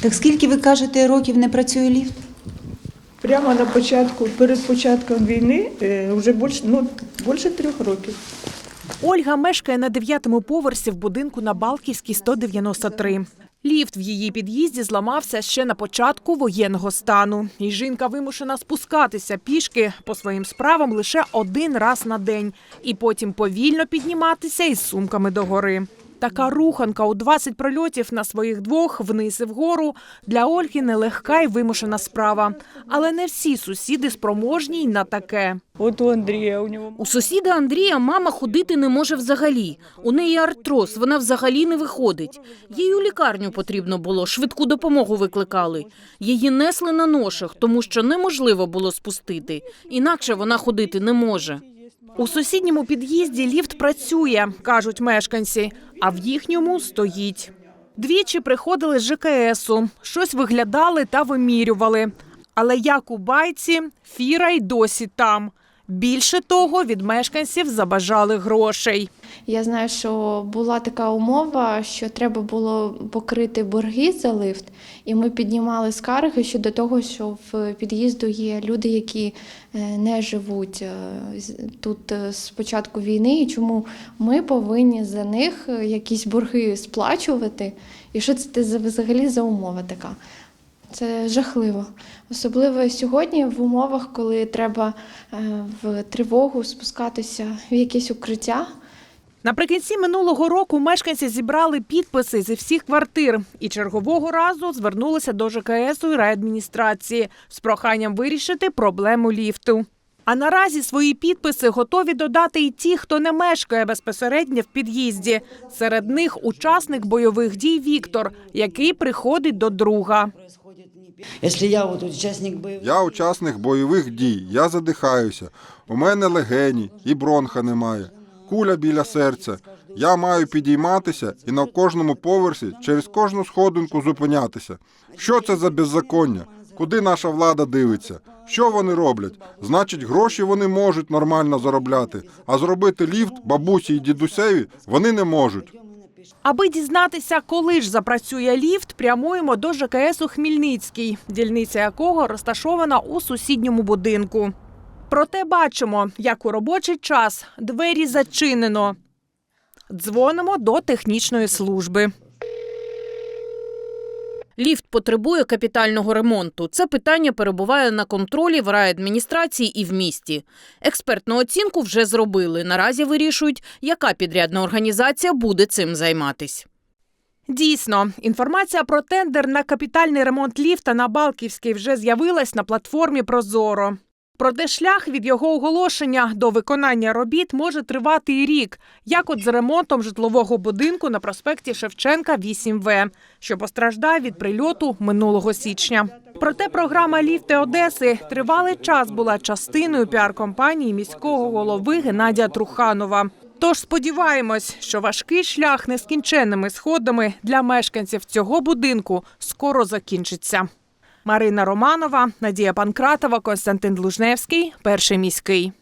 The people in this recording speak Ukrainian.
Так скільки ви кажете, років не працює ліфт? Прямо на початку, перед початком війни, е, вже більше, ну, більше трьох років. Ольга мешкає на дев'ятому поверсі в будинку на Балківській 193. Ліфт в її під'їзді зламався ще на початку воєнного стану. І жінка вимушена спускатися пішки по своїм справам лише один раз на день і потім повільно підніматися із сумками догори. Така руханка у 20 прольотів на своїх двох вниз і вгору для Ольги нелегка і вимушена справа. Але не всі сусіди спроможні й на таке. От у Андрія у нього У сусіда Андрія мама ходити не може взагалі. У неї артроз, вона взагалі не виходить. Їй у лікарню потрібно було, швидку допомогу викликали. Її несли на ношах, тому що неможливо було спустити. Інакше вона ходити не може. У сусідньому під'їзді ліфт працює, кажуть мешканці, а в їхньому стоїть. Двічі приходили з ЖКСу, щось виглядали та вимірювали. Але як у байці, фіра й досі там. Більше того, від мешканців забажали грошей. Я знаю, що була така умова, що треба було покрити борги за лифт, і ми піднімали скарги щодо того, що в під'їзду є люди, які е, не живуть е, тут е, з початку війни, і чому ми повинні за них якісь борги сплачувати. І що це за- взагалі за умова така? Це жахливо. Особливо сьогодні в умовах, коли треба е, в тривогу спускатися в якесь укриття. Наприкінці минулого року мешканці зібрали підписи зі всіх квартир і чергового разу звернулися до ЖКСу і райадміністрації з проханням вирішити проблему ліфту. А наразі свої підписи готові додати і ті, хто не мешкає безпосередньо в під'їзді. Серед них учасник бойових дій Віктор, який приходить до друга. Если я вот участник боевых, Я учасник бойових дій, я задихаюся. У мене легені і бронха немає. Куля біля серця. Я маю підійматися і на кожному поверсі через кожну сходинку зупинятися. Що це за беззаконня? Куди наша влада дивиться? Що вони роблять? Значить, гроші вони можуть нормально заробляти, а зробити ліфт бабусі і дідусеві вони не можуть. Аби дізнатися, коли ж запрацює ліфт, прямуємо до ЖКСу Хмільницький, дільниця якого розташована у сусідньому будинку. Проте бачимо, як у робочий час двері зачинено. Дзвонимо до технічної служби. Ліфт потребує капітального ремонту. Це питання перебуває на контролі в райадміністрації і в місті. Експертну оцінку вже зробили. Наразі вирішують, яка підрядна організація буде цим займатись. Дійсно, інформація про тендер на капітальний ремонт ліфта на Балківській вже з'явилась на платформі Прозоро. Проте шлях від його оголошення до виконання робіт може тривати і рік, як от з ремонтом житлового будинку на проспекті Шевченка 8В, що постраждав від прильоту минулого січня. Проте програма Ліфти Одеси тривалий час була частиною піар-компанії міського голови Геннадія Труханова. Тож сподіваємось, що важкий шлях нескінченними сходами для мешканців цього будинку скоро закінчиться. Марина Романова, Надія Панкратова, Константин Длужневський, перший міський.